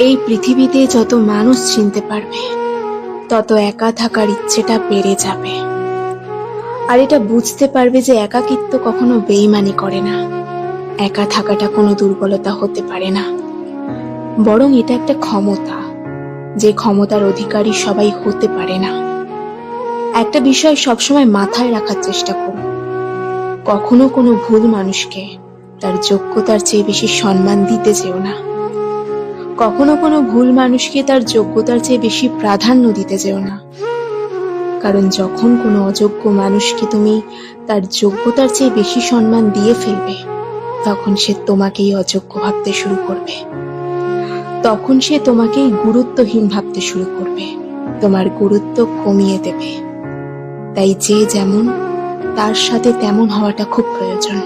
এই পৃথিবীতে যত মানুষ চিনতে পারবে, তত একা থাকার ইচ্ছেটা বেড়ে যাবে। আর এটা বুঝতে পারবে যে একাকিত্ব কখনো বেইমানি করে না। একা থাকাটা কোনো দুর্বলতা হতে পারে না। বরং এটা একটা ক্ষমতা, যে ক্ষমতার অধিকারী সবাই হতে পারে না। একটা বিষয় সবসময় মাথায় রাখার চেষ্টা করো কখনো কোনো ভুল মানুষকে তার যোগ্যতার চেয়ে বেশি সম্মান দিতে যেও না। কখনো কোনো ভুল মানুষকে তার যোগ্যতার চেয়ে বেশি প্রাধান্য দিতে যেও না। কারণ যখন কোনো অযোগ্য মানুষকে তুমি তার যোগ্যতার চেয়ে বেশি সম্মান দিয়ে ফেলবে, তখন সে তোমাকেই অযোগ্য ভাবতে শুরু করবে। তখন সে তোমাকেই গুরুত্বহীন ভাবতে শুরু করবে। তোমার গুরুত্ব কমিয়ে দেবে। তাই যে যেমন, তার সাথে তেমন হওয়াটা খুব প্রয়োজন।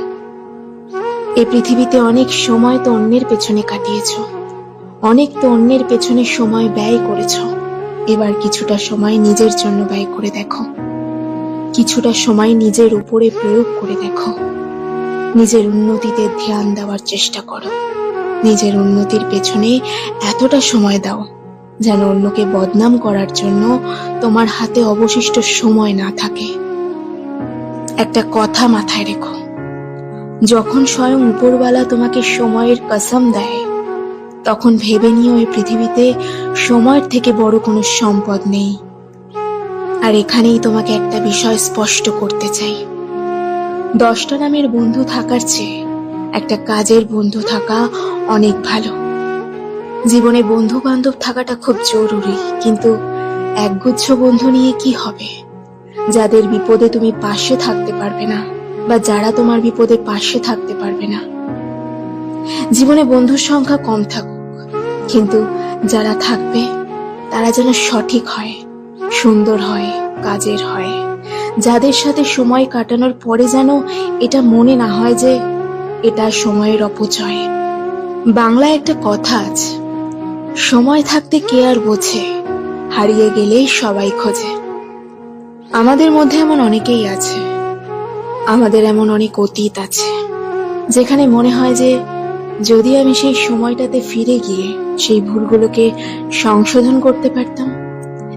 এ পৃথিবীতে অনেক সময় তো অন্যের পেছনে কাটিয়েছ। অনেক তো অন্যের পেছনে সময় ব্যয় করেছ। এবার কিছুটা সময় নিজের জন্য ব্যয় করে দেখো। কিছুটা সময় নিজের উপরে প্রয়োগ করে দেখো। নিজের উন্নতিতে ধ্যান দেওয়ার চেষ্টা করো। নিজের উন্নতির পেছনে এতটা সময় দাও, যেন অন্যকে বদনাম করার জন্য তোমার হাতে অবশিষ্ট সময় না থাকে। একটা কথা মাথায় রেখো। যখন স্বয়ং উপরওয়ালা তোমাকে সময়ের কসম দেয় তখন ভেবে নিও এই পৃথিবীতে সময়ের থেকে বড় কোনো সম্পদ নেই। আর এখানেই তোমাকে একটা বিষয় স্পষ্ট করতে চাই। দশটা নামের বন্ধু থাকার চেয়ে একটা কাজের বন্ধু থাকা অনেক ভালো। জীবনে বন্ধু বান্ধব থাকাটা খুব জরুরি, কিন্তু একগুচ্ছ বন্ধু নিয়ে কি হবে? যাদের বিপদে তুমি পাশে থাকতে পারবে না, বা যারা তোমার বিপদে পাশে থাকতে পারবে না। জীবনে বন্ধুর সংখ্যা কম থাকুক। কিন্তু যারা থাকবে, তারা যেন সঠিক হয়, সুন্দর হয়, কাজের হয়। যাদের সাথে সময় কাটানোর পরে যেন এটা মনে না হয় যে এটা সময়ের অপচয়। বাংলায় একটা কথা আছে, সময় থাকতে কে আর বোঝে? হারিয়ে গেলে সবাই খোঁজে। আমাদের মধ্যে এমন অনেকেই আছে, আমাদের এমন অনেক অতীত আছে, যেখানে মনে হয় যে যদি আমি সেই সময়টাতে ফিরে গিয়ে সেই ভুলগুলোকে সংশোধন করতে পারতাম,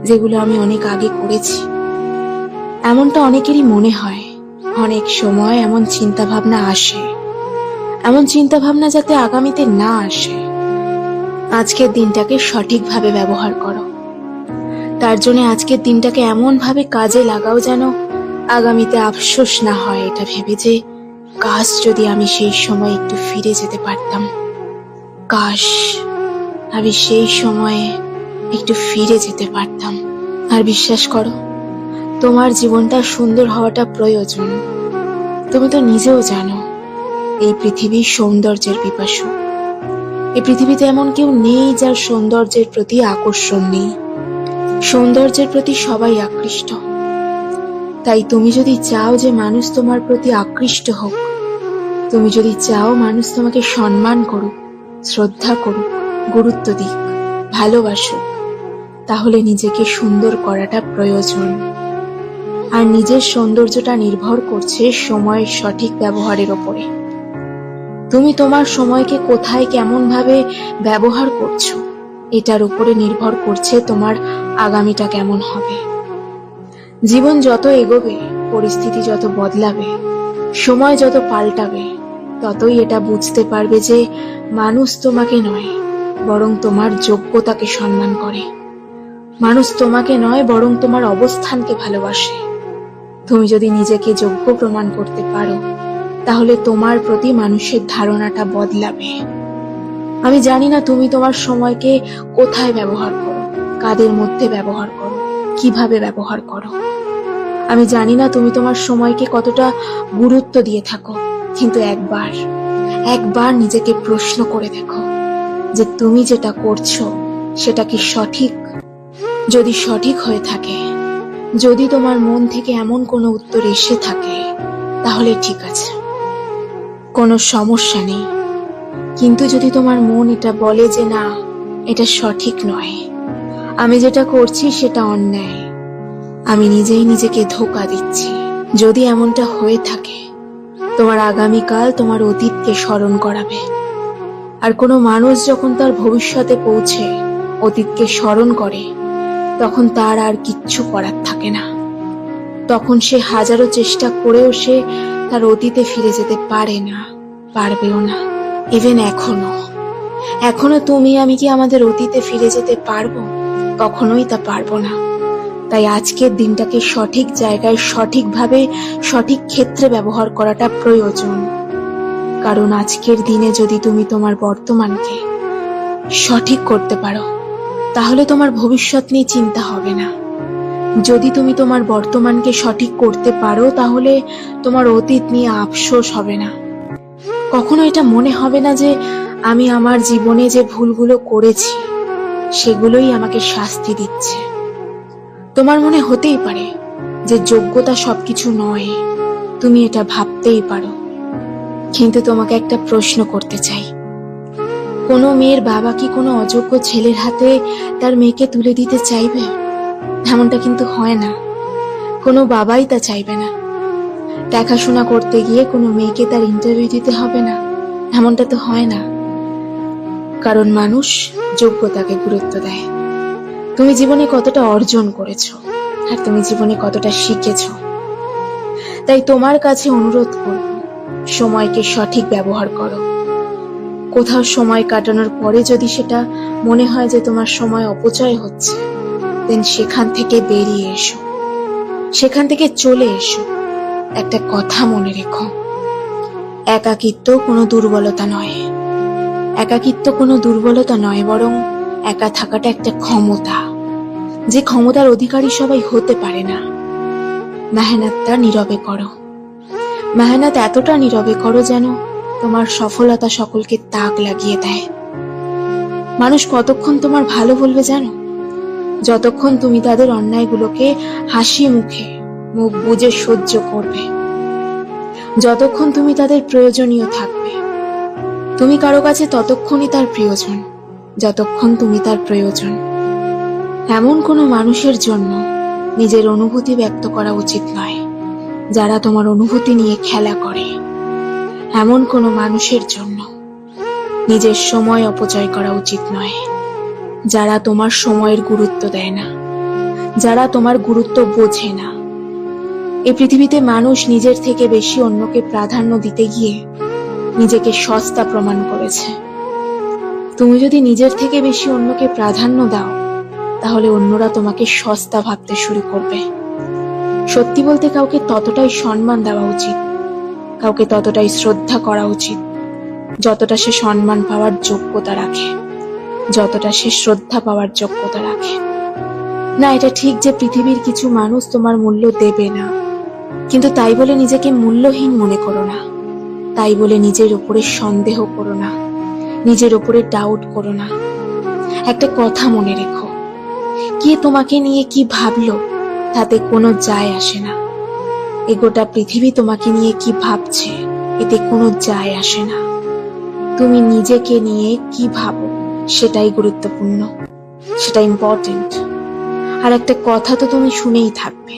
যেগুলো আমি অনেক আগে করেছি, এমনটা অনেকেরই মনে হয়। অনেক সময় এমন চিন্তা ভাবনা আসে। এমন চিন্তা ভাবনা যাতে আগামীতে না আসে। আজকের দিনটাকে সঠিকভাবে ব্যবহার করো। তার জন্য আজকের দিনটাকে এমন ভাবে কাজে লাগাও যেন আগামীতে আফসোস না হয় এটা ভেবে যে কাশ যদি আমি সেই সময় একটু ফিরে যেতে পারতাম। কাশ, আমি সেই সময়ে একটু ফিরে যেতে পারতাম। আর বিশ্বাস করো, তোমার জীবনটা সুন্দর হওয়াটা প্রয়োজন। তুমি তো নিজেও জানো, এই পৃথিবী সৌন্দর্যের পিপাসু। এই পৃথিবীতে এমন কেউ নেই যার সৌন্দর্যের প্রতি আকর্ষণ নেই। সৌন্দর্যের প্রতি সবাই আকৃষ্ট। তাই তুমি যদি চাও যে মানুষ তোমার প্রতি আকৃষ্ট হোক, তুমি যদি চাও মানুষ তোমাকে সম্মান করুক, শ্রদ্ধা করুক, গুরুত্ব দিক, ভালোবাসুক, তাহলে নিজেকে সুন্দর করাটা প্রয়োজন। আর নিজের সৌন্দর্যটা নির্ভর করছে সময়ের সঠিক ব্যবহারের ওপরে। তুমি তোমার সময়কে কোথায় কেমন ভাবে ব্যবহার করছ, এটার উপরে নির্ভর করছে তোমার আগামীটা কেমন হবে। জীবন যত এগোবে, পরিস্থিতি যত বদলাবে, সময় যত পাল্টাবে, ততই এটা বুঝতে পারবে যে মানুষ তোমাকে নয়, বরং তোমার যোগ্যতাকে সম্মান করে। মানুষ তোমাকে নয়, বরং তোমার অবস্থানকে ভালোবাসে। তুমি যদি নিজেকে যোগ্য প্রমাণ করতে পারো, তাহলে তোমার প্রতি মানুষের ধারণাটা বদলাবে। আমি জানি না তুমি তোমার সময়কে কোথায় ব্যবহার করো, কাদের মধ্যে ব্যবহার করো, কীভাবে ব্যবহার করো। আমি জানি না তুমি তোমার সময়কে কতটা গুরুত্ব দিয়ে থাকো, কিন্তু একবার একবার নিজেকে প্রশ্ন করে দেখো যে তুমি যেটা করছ, সেটা কি সঠিক? যদি সঠিক হয়ে থাকে, যদি তোমার মন থেকে এমন কোনো উত্তর এসে থাকে, তাহলে ঠিক আছে, কোনো সমস্যা নেই। কিন্তু যদি তোমার মন এটা বলে যে না, এটা সঠিক নয়, আমি যেটা করছি সেটা অন্যায়। আমি নিজেই নিজেকে ধোকা দিচ্ছি। যদি এমনটা হয়ে থাকে, তোমার আগামীকাল তোমার অতীতকে স্মরণ করাবে। আর কোনো মানুষ যখন তার ভবিষ্যতে পৌঁছে, অতীতকে স্মরণ করে, তখন তার আর কিচ্ছু করার থাকে না। তখন সে হাজারো চেষ্টা করেও সে তার অতীতে ফিরে যেতে পারে না, পারবেও না। ইভেন এখনও। এখনও তুমি আমি কি আমাদের অতীতে ফিরে যেতে পারব? কখনোই তা পারব না। তাই আজকের দিনটাকে সঠিক জায়গায় সঠিকভাবে, সঠিক ক্ষেত্রে ব্যবহার করাটা প্রয়োজন। কারণ আজকের দিনে যদি তুমি তোমার বর্তমানকে সঠিক করতে পারো, তাহলে তোমার ভবিষ্যৎ নিয়ে চিন্তা হবে না। যদি তুমি তোমার বর্তমানকে সঠিক করতে পারো, তাহলে তোমার অতীত নিয়ে আফসোস হবে না। কখনো এটা মনে হবে না যে আমি আমার জীবনে যে ভুলগুলো করেছি, সেগুলোই আমাকে শাস্তি দিচ্ছে। তোমার মনে হতেই পারে যে যোগ্যতা সবকিছু নয়, তুমি এটা ভাবতেই পারো। কিন্তু তোমাকে একটা প্রশ্ন করতে চাই। কোনো মেয়ের বাবা কি কোনো অযোগ্য ছেলের হাতে তার মেয়েকে তুলে দিতে চাইবে? এমনটা কিন্তু হয় না। কোনো বাবাই তা চাইবে না। দেখাশোনা করতে গিয়ে কোনো মেয়েকে তার ইন্টারভিউ দিতে হবে না। এমনটা তো হয় না। কারণ মানুষ যোগ্যতাকে গুরুত্ব দেয়। তুমি জীবনে কতটা অর্জন করেছ, আর তুমি জীবনে কতটা শিখেছ। তাই তোমার কাছে অনুরোধ করব, সময়কে সঠিক ব্যবহার করো। কোথাও সময় কাটানোর পরে যদি সেটা মনে হয় যে তোমার সময় অপচয় হচ্ছে দেন সেখান থেকে বেরিয়ে এসো। সেখান থেকে চলে এসো। একটা কথা মনে রেখো। একাকিত্ব কোনো দুর্বলতা নয়। একাকিত্ব কোনো দুর্বলতা নয়, বরং একা থাকাটা একটা ক্ষমতা। যে ক্ষমতার অধিকারী সবাই হতে পারে না। মেহনতটা নীরবে করো। মেহনত এতটা নীরবে করো যেন তোমার সফলতা সকলকে তাক লাগিয়ে দেয়। মানুষ কতক্ষণ তোমার ভালো বলবে জানো? যতক্ষণ তুমি তাদের অন্যায়গুলোকে হাসি মুখে মুখ বুজে সহ্য করবে। যতক্ষণ তুমি তাদের প্রয়োজনীয় থাকবে। তুমি কারও কাছে ততক্ষণই তার প্রিয়জন। যতক্ষণ তুমি তার প্রয়োজন। এমন কোনো মানুষের জন্য নিজের অনুভূতি ব্যক্ত করা উচিত নয়, যারা তোমার অনুভূতি নিয়ে খেলা করে। এমন কোনো মানুষের জন্য নিজের সময় অপচয় করা উচিত নয়, যারা তোমার সময়ের গুরুত্ব দেয় না, যারা তোমার গুরুত্ব বোঝে না। এ পৃথিবীতে মানুষ নিজের থেকে বেশি অন্যকে প্রাধান্য দিতে গিয়ে নিজেকে সস্তা প্রমাণ করেছে। তুমি যদি নিজের থেকে বেশি অন্যকে প্রাধান্য দাও, তাহলে অন্যরা তোমাকে সস্তা ভাবতে শুরু করবে। সত্যি বলতে কাউকে ততটাই সম্মান দেওয়া উচিত, কাউকে ততটাই শ্রদ্ধা করা উচিত, যতটা সে সম্মান পাওয়ার যোগ্যতা রাখে, যতটা সে শ্রদ্ধা পাওয়ার যোগ্যতা রাখে। না, এটা ঠিক যে পৃথিবীর কিছু মানুষ তোমার মূল্য দেবে না, কিন্তু তাই বলে নিজেকে মূল্যহীন মনে করো না, তাই বলে নিজের উপরে সন্দেহ করো না। নিজের ওপরে ডাউট করো না। একটা কথা মনে রেখো। কে তোমাকে নিয়ে কি ভাবলো, তাতে কোনো যায় আসে না। এ গোটা পৃথিবী তোমাকে নিয়ে কি ভাবছে, এতে কোনো যায় আসে না। তুমি নিজেকে নিয়ে কি ভাবো, সেটাই গুরুত্বপূর্ণ। সেটা ইম্পর্টেন্ট আর একটা কথা তো তুমি শুনেই থাকবে,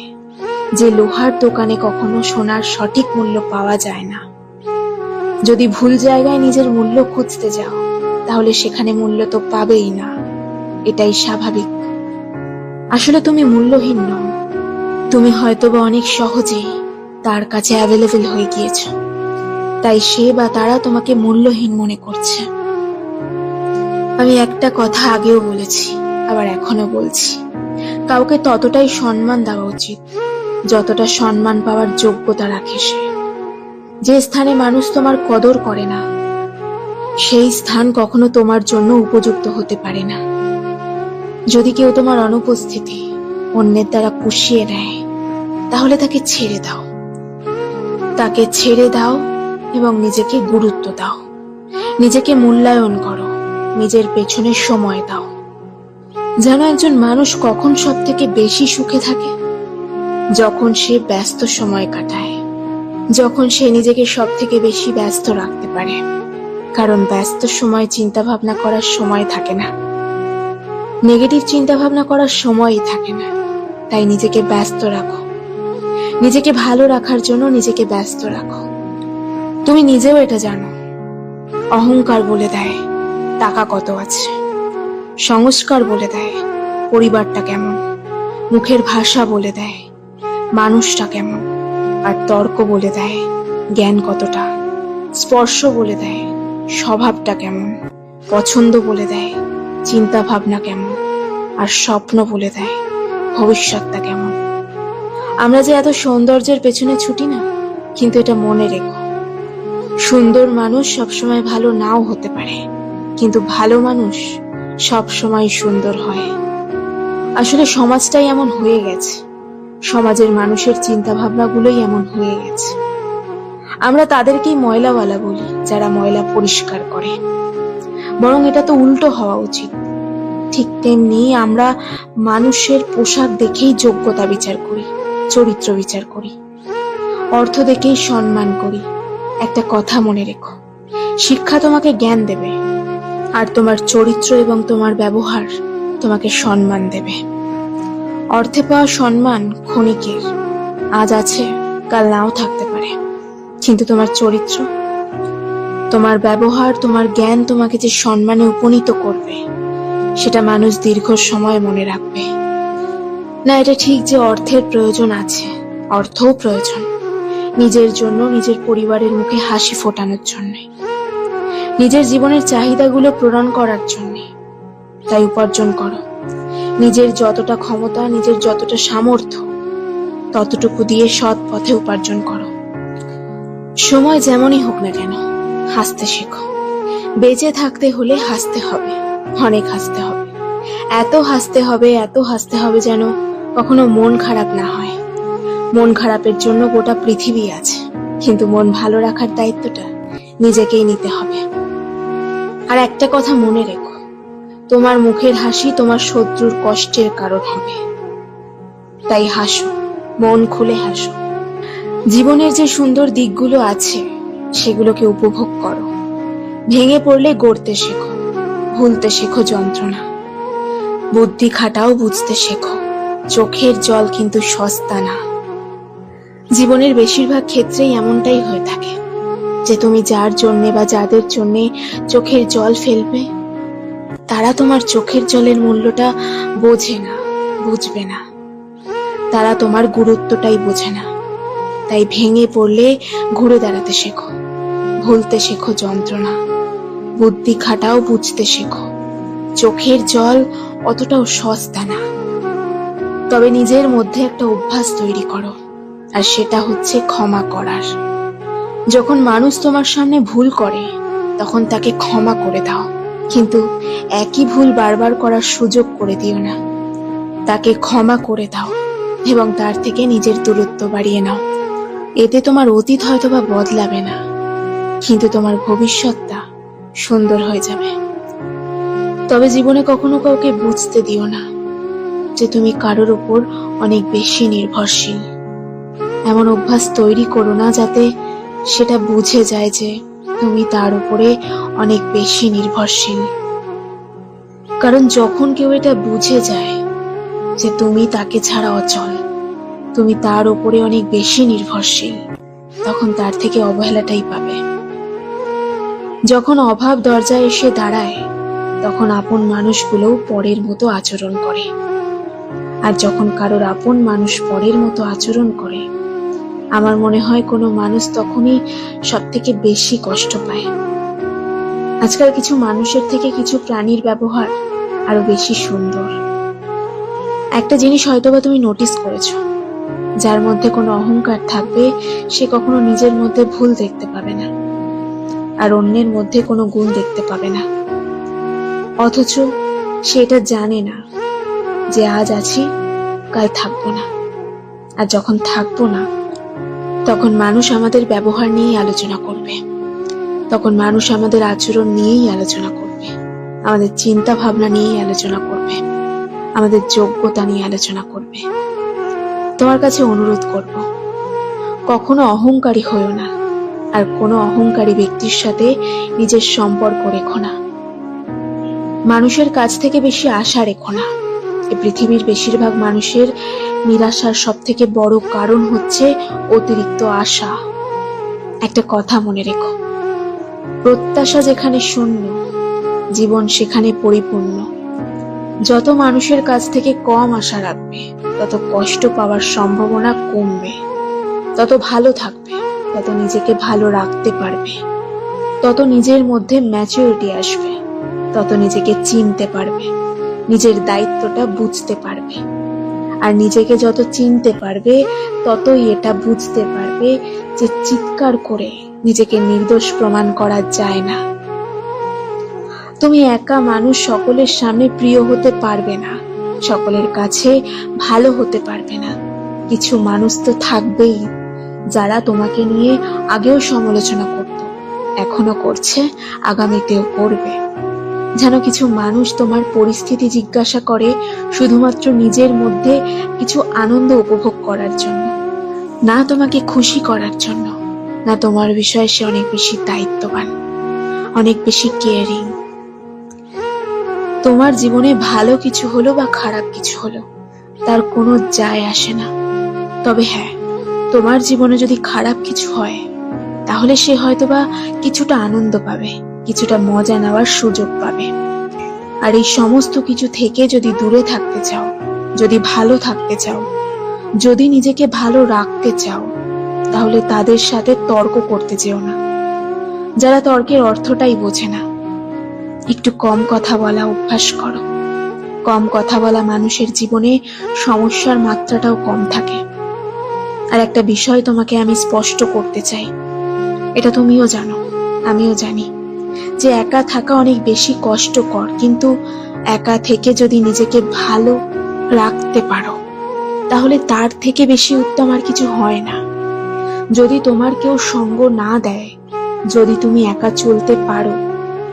যে লোহার দোকানে কখনো সোনার সঠিক মূল্য পাওয়া যায় না। যদি ভুল জায়গায় নিজের মূল্য খুঁজতে যাও, তাহলে সেখানে মূল্য তো পাবেই না। এটাই স্বাভাবিক। আসলে তুমি মূল্যহীন নও। তুমি হয়তোবা অনেক সহজেই তার কাছে অ্যাভেলেবেল হয়ে গিয়েছ। তাই সে বা তারা তোমাকে মূল্যহীন মনে করছে। আমি একটা কথা আগেও বলেছি, আবার এখনও বলছি। কাউকে ততটাই সম্মান দেওয়া উচিত, যতটা সম্মান পাওয়ার যোগ্যতা রাখে সে। যে স্থানে মানুষ তোমার কদর করে না, সেই স্থান কখনো তোমার জন্য উপযুক্ত হতে পারে না। যদি কেউ তোমার অনুপস্থিতি অন্যের দ্বারা পুষিয়ে নেয়, তাহলে তাকে ছেড়ে দাও। তাকে ছেড়ে দাও এবং নিজেকে গুরুত্ব দাও। নিজেকে মূল্যায়ন করো। নিজের পেছনে সময় দাও। যেন একজন মানুষ কখন সব থেকে বেশি সুখে থাকে? যখন সে ব্যস্ত সময় কাটায়। যখন সে নিজেকে সব থেকে বেশি ব্যস্ত রাখতে পারে। কারণ ব্যস্ত সময় চিন্তা ভাবনা করার সময় থাকে না। নেগেটিভ চিন্তা ভাবনা করার সময়ই থাকে না। তাই নিজেকে ব্যস্ত রাখো। নিজেকে ভালো রাখার জন্য নিজেকে ব্যস্ত রাখো। তুমি নিজেও এটা জানো। অহংকার বলে দেয়, টাকা কত আছে? সংস্কার বলে দেয়, পরিবারটা কেমন? মুখের ভাষা বলে দেয়, মানুষটা কেমন? আর তর্ক বলে দেয়, জ্ঞান কতটা, স্পর্শ বলে দেয়, স্বভাবটা কেমন, পছন্দ বলে দেয় চিন্তা ভাবনা কেমন, আর স্বপ্ন বলে দেয়, ভবিষ্যৎটা কেমন। আমরা যে এত সৌন্দর্যের পেছনে ছুটি না, কিন্তু এটা মনে রেখো। সুন্দর মানুষ সবসময় ভালো নাও হতে পারে, কিন্তু ভালো মানুষ সবসময় সুন্দর হয়। আসলে সমাজটাই এমন হয়ে গেছে। সমাজের মানুষের চিন্তা ভাবনাগুলোই এমন হয়ে গেছে। আমরা তাদেরকেই ময়লাওয়ালা বলি, যারা ময়লা পরিষ্কার করে। বরং এটা তো উল্টো হওয়া উচিত। ঠিক তেমনি আমরা মানুষের পোশাক দেখেই যোগ্যতা বিচার করি, চরিত্র বিচার করি, অর্থ দেখেই সম্মান করি। একটা কথা মনে রেখো, শিক্ষা তোমাকে জ্ঞান দেবে, আর তোমার চরিত্র এবং তোমার ব্যবহার তোমাকে সম্মান দেবে। অর্থে পাওয়া সম্মান ক্ষণিকের। আজ আছে, কাল নাও থাকতে পারে। কিন্তু তোমার চরিত্র, তোমার ব্যবহার, তোমার জ্ঞান তোমাকে যে সম্মানে উপনীত করবে, সেটা মানুষ দীর্ঘ সময় মনে রাখবে। না, এটা ঠিক যে অর্থের প্রয়োজন আছে, অর্থও প্রয়োজন, নিজের জন্য, নিজের পরিবারের মুখে হাসি ফোটানোর জন্য, নিজের জীবনের চাহিদাগুলো পূরণ করার জন্য। তাই উপার্জন করো। নিজের যতটা ক্ষমতা, নিজের যতটা সামর্থ্য, ততটুকু দিয়ে সৎ পথে উপার্জন করো। সময় যেমনই হোক না কেন, হাসতে শেখো। বেঁচে থাকতে হলে হাসতে হবে, অনেক হাসতে হবে। এত হাসতে হবে, এত হাসতে হবে যেন কখনো মন খারাপ না হয়। মন খারাপের জন্য গোটা পৃথিবী আছে, কিন্তু মন ভালো রাখার দায়িত্বটা নিজেকেই নিতে হবে। আর একটা কথা মনে রেখো তোমার মুখের হাসি তোমার শত্রুর কষ্টের কারণ হবে। তাই হাসো, মন খুলে হাসো। জীবনের যে সুন্দর দিকগুলো আছে, সেগুলোকে উপভোগ করো। ভেঙে পড়লে গড়তে শেখো, ভুলতে শেখো যন্ত্রণা। বুদ্ধি খাটাও বুঝতে শেখো, চোখের জল কিন্তু সস্তা না। জীবনের বেশিরভাগ ক্ষেত্রেই এমনটাই হয়ে থাকে যে তুমি যার জন্যে বা যাদের জন্যে চোখের জল ফেলবে তারা তোমার চোখের জলের মূল্যটা বোঝে না, বুঝবে না। তারা তোমার গুরুত্বটাই বোঝে না। তাই ভেঙে পড়লে ঘুরে দাঁড়াতে শেখো, ভুলতে শেখো যন্ত্রণা। বুদ্ধি খাটাও বুঝতে শেখো, চোখের জল অতটাও সস্তা না। তবে নিজের মধ্যে একটা অভ্যাস তৈরি করো, আর সেটা হচ্ছে ক্ষমা করার। যখন মানুষ তোমার সামনে ভুল করে, তখন তাকে ক্ষমা করে দাও। কিন্তু একই ভুল বারবার করার সুযোগ করে দিও না। তাকে ক্ষমা করে দাও এবং তার থেকে নিজের দূরত্ব বাড়িয়ে নাও। এতে তোমার অতীত হয়তো বা বদলাবে না, কিন্তু তোমার ভবিষ্যৎটা সুন্দর হয়ে যাবে। তবে জীবনে কখনো কাউকে বুঝতে দিও না যে তুমি কারোর উপর অনেক বেশি নির্ভরশীল। এমন অভ্যাস তৈরি করো না যাতে সেটা বুঝে যায় যে তুমি তার উপরে অনেক বেশি নির্ভরশীল। কারণ যখন কেউ এটা বুঝে যায় যে তুমি তাকে ছাড়া অচল, তুমি তার উপরে অনেক বেশি নির্ভরশীল, তখন তার থেকে অবহেলাটাই পাবে। যখন অভাব দরজায় এসে দাঁড়ায়, তখন আপন মানুষগুলোও পরের মতো আচরণ করে। আর যখন কারোর আপন মানুষ পরের মতো আচরণ করে আমার মনে হয় কোনো মানুষ তখনই সব থেকে বেশি কষ্ট পায়। আজকাল কিছু মানুষের থেকে কিছু প্রাণীর ব্যবহার আরও বেশি সুন্দর। একটা জিনিস হয়তোবা তুমি নোটিস করেছ, যার মধ্যে কোনো অহংকার থাকবে সে কখনো নিজের মধ্যে ভুল দেখতে পাবে না, আর অন্যের মধ্যে কোনো গুণ দেখতে পাবে না। অথচ সে এটা জানে না যে আজ আছি, কাল থাকব না। আর যখন থাকব না তখন মানুষ আমাদের ব্যবহার নিয়েই আলোচনা করবে। তখন মানুষ আমাদের আচরণ নিয়েই আলোচনা করবে। আমাদের চিন্তা ভাবনা নিয়েই আলোচনা করবে। আমাদের যোগ্যতা নিয়ে আলোচনা করবে। তোমার কাছে অনুরোধ করব, কখনো অহংকারী হয়েও না, আর কোনো অহংকারী ব্যক্তির সাথে নিজের সম্পর্ক রেখো না। মানুষের কাছ থেকে বেশি আশা রেখো না। পৃথিবীর বেশিরভাগ মানুষের নিরাশার সব থেকে বড় কারণ হচ্ছে অতিরিক্ত আশা। একটা কথা মনে রেখো। প্রত্যাশা যেখানে শূন্য, জীবন সেখানে পরিপূর্ণ। যত মানুষের কাছ থেকে কম আশা রাখবে, তত কষ্ট পাওয়ার সম্ভাবনা কমবে। তত ভালো থাকবে, তত নিজেকে ভালো রাখতে পারবে। তত নিজের মধ্যে ম্যাচুরিটি আসবে, তত নিজেকে চিনতে পারবে। নিজের দায়িত্বটা বুঝতে পারবে। আর নিজেকে যত চিনতে পারবে, ততই এটা বুঝতে পারবে যে চিৎকার করে নিজেকে নির্দোষ প্রমাণ করা যায় না। তুমি একা মানুষ সকলের সামনে প্রিয় হতে পারবে না, সকলের কাছে ভালো হতে পারবে না। কিছু মানুষ তো থাকবেই, যারা তোমাকে নিয়ে আগেও সমালোচনা করত, এখনও করছে, আগামীতেও করবে। যেন কিছু মানুষ তোমার পরিস্থিতি জিজ্ঞাসা করে শুধুমাত্র নিজের মধ্যে কিছু আনন্দ উপভোগ করার জন্য। না তোমাকে খুশি করার জন্য, না তোমার বিষয়ে সে অনেক বেশি দায়িত্ববান, অনেক বেশি কেয়ারিং তোমার জীবনে ভালো কিছু হলো বা খারাপ কিছু হলো, তার কোনো যায় আসে না। তবে হ্যাঁ তোমার জীবনে যদি খারাপ কিছু হয়, তাহলে সে হয়তোবা কিছুটা আনন্দ পাবে। কিছুটা মজা নেওয়ার সুযোগ পাবে। আর এই সমস্ত কিছু থেকে যদি দূরে থাকতে চাও, যদি ভালো থাকতে চাও, যদি নিজেকে ভালো রাখতে চাও, তাহলে তাদের সাথে তর্ক করতে যেও না। যারা তর্কের অর্থটাই বোঝে না। একটু কম কথা বলা অভ্যাস করো। কম কথা বলা মানুষের জীবনে সমস্যার মাত্রাটাও কম থাকে। আর একটা বিষয় তোমাকে আমি স্পষ্ট করতে চাই। এটা তুমিও জানো, আমিও জানি। যে একা থাকা অনেক বেশি কষ্টকর, কিন্তু একা থেকে যদি নিজেকে ভালো রাখতে পারো, তাহলে তার থেকে বেশি উত্তম আর কিছু হয় না। যদি তোমার কেউ সঙ্গ না দেয়, যদি তুমি একা চলতে পারো,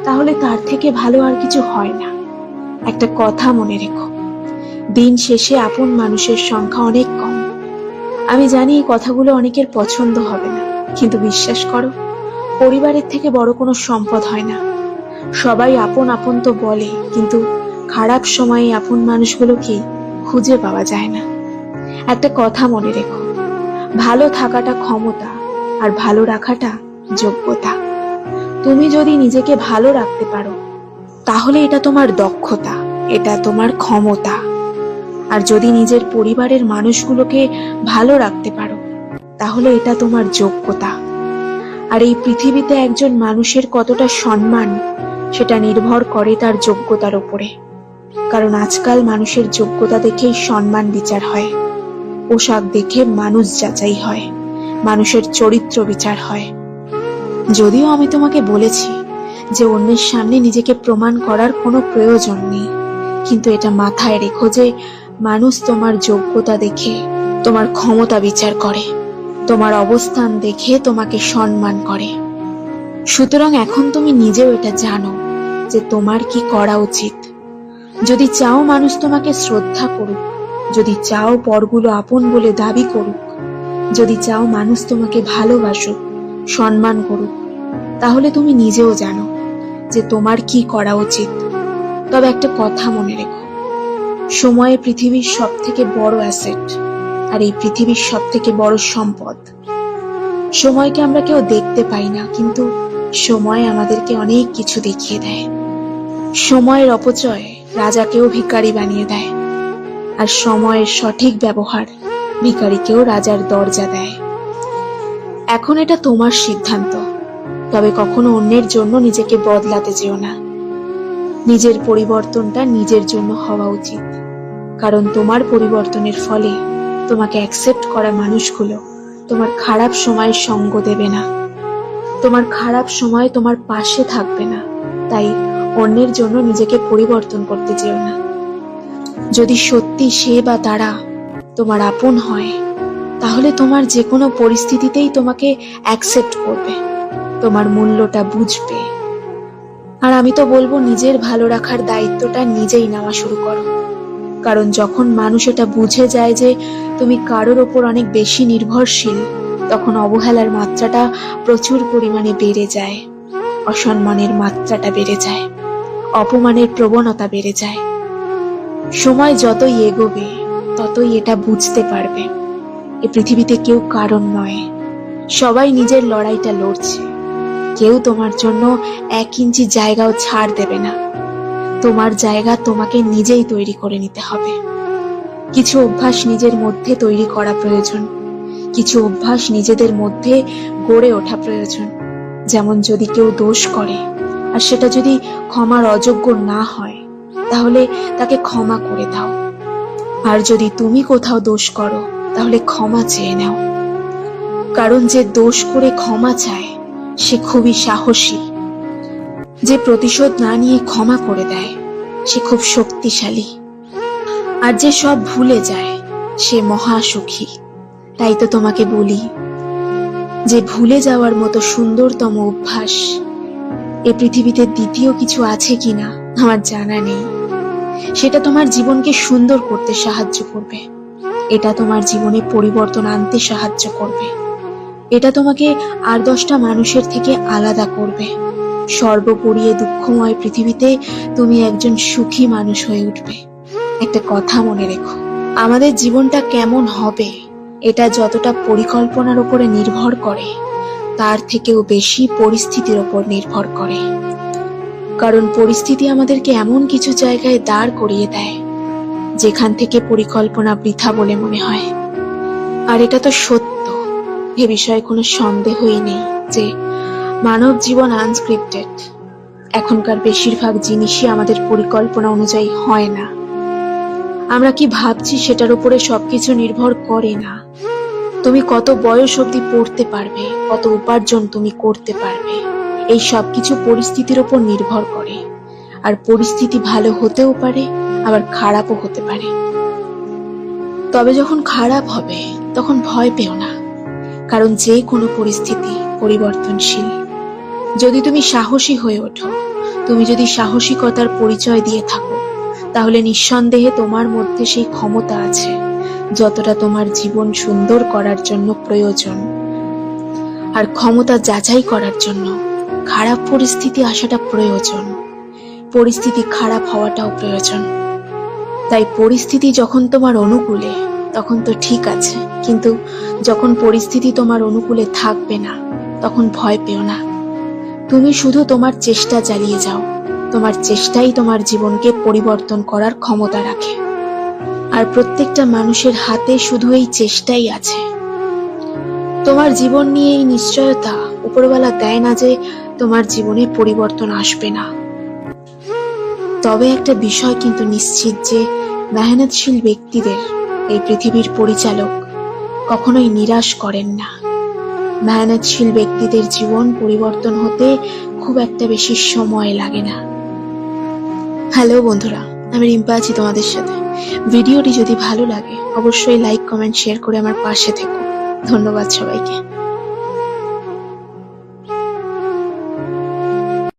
তাহলে তার থেকে ভালো আর কিছু হয় না। একটা কথা মনে রেখো, দিন শেষে আপন মানুষের সংখ্যা অনেক কম। আমি জানি এই কথাগুলো অনেকের পছন্দ হবে না, কিন্তু বিশ্বাস করো পরিবারের থেকে বড় কোনো সম্পদ হয় না। সবাই আপন আপন তো বলে, কিন্তু খারাপ সময়ে আপন মানুষগুলোকে খুঁজে পাওয়া যায় না। একটা কথা মনে রেখো, ভালো থাকাটা ক্ষমতা আর ভালো রাখাটা যোগ্যতা। তুমি যদি নিজেকে ভালো রাখতে পারো, তাহলে এটা তোমার দক্ষতা, এটা তোমার ক্ষমতা। আর যদি নিজের পরিবারের মানুষগুলোকে ভালো রাখতে পারো, তাহলে এটা তোমার যোগ্যতা। আর এই পৃথিবীতে একজন মানুষের কতটা সম্মান, সেটা নির্ভর করে তার যোগ্যতার উপরে। কারণ আজকাল মানুষের যোগ্যতা দেখেই সম্মান বিচার হয়, পোশাক দেখে মানুষ যাচাই হয়, মানুষের চরিত্র বিচার হয়। যদিও আমি তোমাকে বলেছি যে অন্যের সামনে নিজেকে প্রমাণ করার কোনো প্রয়োজন নেই, কিন্তু এটা মাথায় রেখো যে মানুষ তোমার যোগ্যতা দেখে তোমার ক্ষমতা বিচার করে। তোমার অবস্থান দেখে তোমাকে সম্মান করে। সুতরাং এখন তুমি নিজেও এটা জানো যে তোমার কি করা উচিত। যদি চাও মানুষ তোমাকে শ্রদ্ধা করুক, যদি চাও পরগুলো আপন বলে দাবি করুক, যদি চাও মানুষ তোমাকে ভালোবাসুক, সম্মান করুক, তাহলে তুমি নিজেও জানো যে তোমার কি করা উচিত। তবে একটা কথা মনে রেখো, সময়ে পৃথিবীর সব থেকে বড় অ্যাসেট আর এই পৃথিবীর সব থেকে বড় সম্পদ। সময়কে আমরা কেউ দেখতে পাই না, কিন্তু সময় আমাদেরকে অনেক কিছু দেখিয়ে দেয়। সময়ের অপচয় রাজাকেও ভিখারি বানিয়ে দেয়, আর সময়ের সঠিক ব্যবহার ভিখারিকেও রাজার দরজা দেয়। এখন এটা তোমার সিদ্ধান্ত, তবে কখনো অন্যের জন্য নিজেকে বদলাতে যেও না। নিজের পরিবর্তনটা নিজের জন্য হওয়া উচিত, কারণ তোমার পরিবর্তনের ফলে তোমাকে অ্যাকসেপ্ট করা মানুষগুলো তোমার খারাপ সময়ে সঙ্গ দেবে না। তোমার খারাপ সময় তোমার পাশে থাকবে না। তাই অন্যের জন্য নিজেকে পরিবর্তন করতে যেও না। যদি সত্যি সে বা তারা তোমার আপন হয়, তাহলে তোমার যে কোনো পরিস্থিতিতেই তোমাকে অ্যাকসেপ্ট করবে। তোমার মূল্যটা বুঝবে। আর আমি তো বলব, নিজের ভালো রাখার দায়িত্বটা নিজেই নেওয়া শুরু করো। কারণ যখন মানুষ এটা বুঝে যায় যে তুমি কারোর ওপর অনেক বেশি নির্ভরশীল, তখন অবহেলার মাত্রাটা প্রচুর পরিমাণে বেড়ে যায়, অসম্মানের মাত্রাটা বেড়ে যায়, অপমানের প্রবণতা বেড়ে যায়। সময় যতই এগোবে, ততই এটা বুঝতে পারবে। এ পৃথিবীতে কেউ কারণ নয়, সবাই নিজের লড়াইটা লড়ছে। কেউ তোমার জন্য এক ইঞ্চি জায়গাও ছাড় দেবে না। তোমার জায়গা তোমাকে নিজেই তৈরি করে নিতে হবে। কিছু অভ্যাস নিজের মধ্যে তৈরি করা প্রয়োজন। কিছু অভ্যাস নিজেদের মধ্যে গড়ে ওঠা প্রয়োজন। যেমন যদি কেউ দোষ করে, আর সেটা যদি ক্ষমার অযোগ্য না হয়, তাহলে তাকে ক্ষমা করে দাও। আর যদি তুমি কোথাও দোষ করো, তাহলে ক্ষমা চেয়ে নাও। কারণ যে দোষ করে ক্ষমা চায়, সে খুবই সাহসী। যে প্রতিশোধ না নিয়ে ক্ষমা করে দেয়, সে খুব শক্তিশালী। আর যে সব ভুলে যায়, সে মহা সুখী তাই তো তোমাকে বলি, যে ভুলে যাওয়ার মতো সুন্দরতম অভ্যাস, এ পৃথিবীতে দ্বিতীয় কিছু আছে কিনা, আমার জানা নেই। সেটা তোমার জীবনকে সুন্দর করতে সাহায্য করবে। এটা তোমার জীবনে পরিবর্তন আনতে সাহায্য করবে। এটা তোমাকে আর দশটা মানুষের থেকে আলাদা করবে। সর্বোপরি দুঃখময় পৃথিবীতে তুমি একজন সুখী মানুষ হয়ে উঠবে। একটা কথা মনে রেখো। আমাদের জীবনটা কেমন হবে, এটা যতটা পরিকল্পনার উপরে নির্ভর করে, তার থেকেও বেশি পরিস্থিতির ওপর নির্ভর করে। কারণ পরিস্থিতি আমাদেরকে এমন কিছু জায়গায় দাঁড় করিয়ে দেয়, যেখান থেকে পরিকল্পনা বৃথা বলে মনে হয়। আর এটা তো সত্য, এ বিষয়ে কোনো সন্দেহই নেই যে মানব জীবন আনস্ক্রিপ্টেড এখনকার বেশিরভাগ জিনিসই আমাদের পরিকল্পনা অনুযায়ী হয় না। আমরা কি ভাবছি সেটার উপরে সবকিছু নির্ভর করে না? তুমি কত বয়স অবধি পড়তে পারবে, কত উপার্জন তুমি করতে পারবে, এই সবকিছু পরিস্থিতির উপর নির্ভর করে। আর পরিস্থিতি ভালো হতেও পারে, আবার খারাপও হতে পারে। তবে যখন খারাপ হবে, তখন ভয় পেও না। কারণ যে কোনো পরিস্থিতি পরিবর্তনশীল। যদি তুমি সাহসী হয়ে ওঠো, তুমি যদি সাহসিকতার পরিচয় দিয়ে থাকো তাহলে নিঃসন্দেহে তোমার মধ্যে সেই ক্ষমতা আছে, যতটা তোমার জীবন সুন্দর করার জন্য প্রয়োজন। আর ক্ষমতা যাচাই করার জন্য খারাপ পরিস্থিতি আসাটা প্রয়োজন। পরিস্থিতি খারাপ হওয়াটাও প্রয়োজন। তাই পরিস্থিতি যখন তোমার অনুকূলে, তখন তো ঠিক আছে, কিন্তু যখন পরিস্থিতি তোমার অনুকূলে থাকবে না, তখন ভয় পেও না। তুমি শুধু তোমার চেষ্টা চালিয়ে যাও। তোমার চেষ্টাই তোমার জীবনকে পরিবর্তন করার ক্ষমতা রাখে। আর প্রত্যেকটা মানুষের হাতে শুধু এই চেষ্টাই আছে। তোমার জীবন নিয়ে এই নিশ্চয়তা উপরওয়ালা দেয় না যে তোমার জীবনে পরিবর্তন আসবে না। তবে একটা বিষয় কিন্তু নিশ্চিত যে মেহনতশীল ব্যক্তিদের এই পৃথিবীর পরিচালক কখনোই নিরাশ করেন না। মেহনতশীল ব্যক্তিদের জীবন পরিবর্তন হতে খুব একটা বেশি সময় লাগে না। হ্যালো বন্ধুরা, আমি রিম্পা আছি তোমাদের সাথে। ভিডিওটি যদি ভালো লাগে, অবশ্যই লাইক, কমেন্ট, শেয়ার করে আমার পাশে থেকো। ধন্যবাদ সবাইকে।